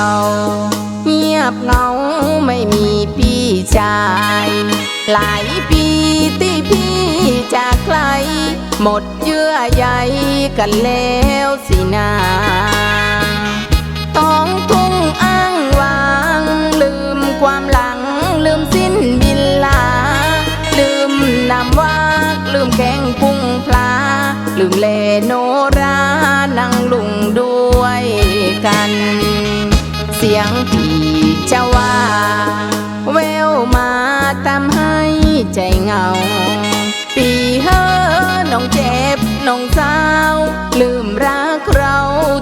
เรา เงียบเงาไม่มีพี่ชาย หลายปีที่พี่จากไกลหมดเยื่อใยกันแล้วสินาต้องทุ่งอ้างวาง ลืมความหลัง ลืมสิ้นบินลา ลืมนำวากลืมแกงพุงพลาลืมเลโน เสียงพี่จะว่าแววมาทำให้ใจเหงา ปีเฮอน้องเจ็บน้องเศร้าลืมรักเรา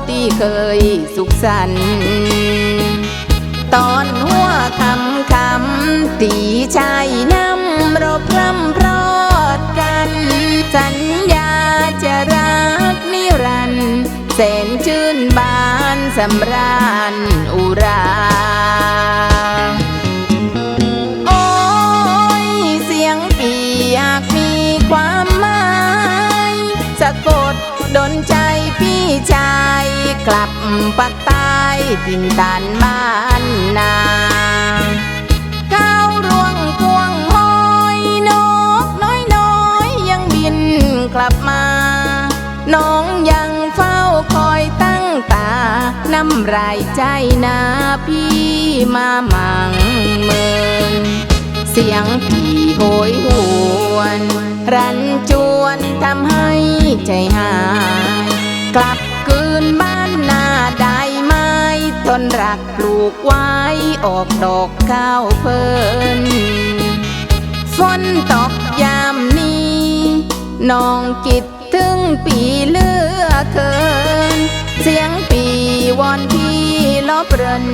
ที่เคยสุขสันต์ตอนหัวคำคำตีชายน้ำเราพร่ำพรอดกัน สัญญาจะรักนิรันดร์แสนชื่นบาน สำราญอุราโอ้ยเสียงปีอยากมีความหมายสะกดดนใจพี่ชายกลับปักใต้ถิ่นฐานบ้านนาก้าวรวงกวงหอยนกน้อยน้อยยังบินกลับมา น้องยังเฝ้าคอยตั้ง ตา น้ำรายใจนาพี่มามั่งเมินเสียงพี่โหยหวน รันจวนทำให้ใจหาย กลับคืนบ้านนาได้ไหมทนรักปลูกไว้ออกดอกข้าวเพลินฝนตกยามนี้ น้องคิดถึงปีเลือเกิน เสียงปีวอนพี่ลบเริน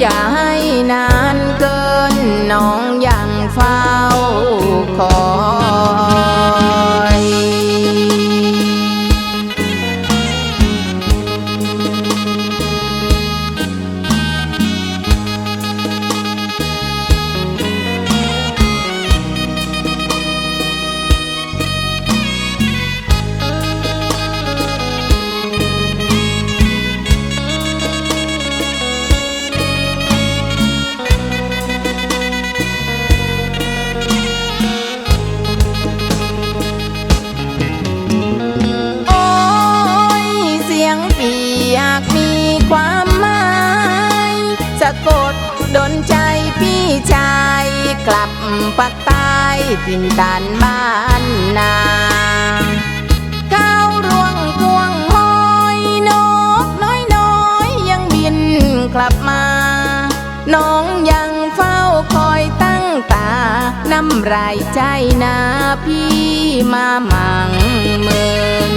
อย่าให้นานเกินน้องยังเฝ้าคอ พี่ชายกลับปักใต้ถิ่นฐานบ้านนาก้าวร่วงกวงหอยนกน้อยน้อยยังบินกลับมา น้องยังเฝ้าคอยตั้งตา น้ำรใจนาพี่มามั่งเมิน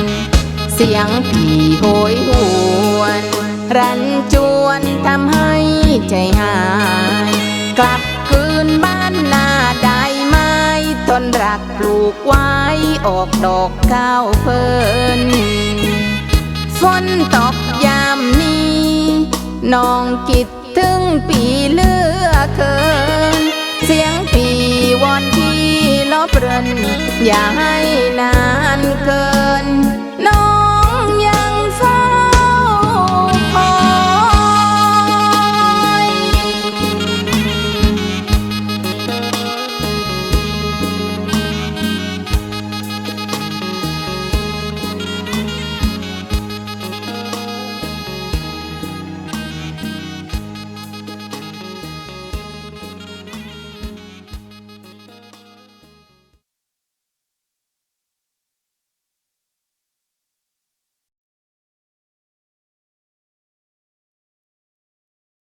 เสียงพี่โหยหวน รันจวนทำให้ใจหาย ปลูกไว้ออกดอกก้าวเฟินฝนตกยามนี้น้องคิดถึงปีเลือเคิน เสียงปีวอนที่ลบเรินอย่าให้นานเกิน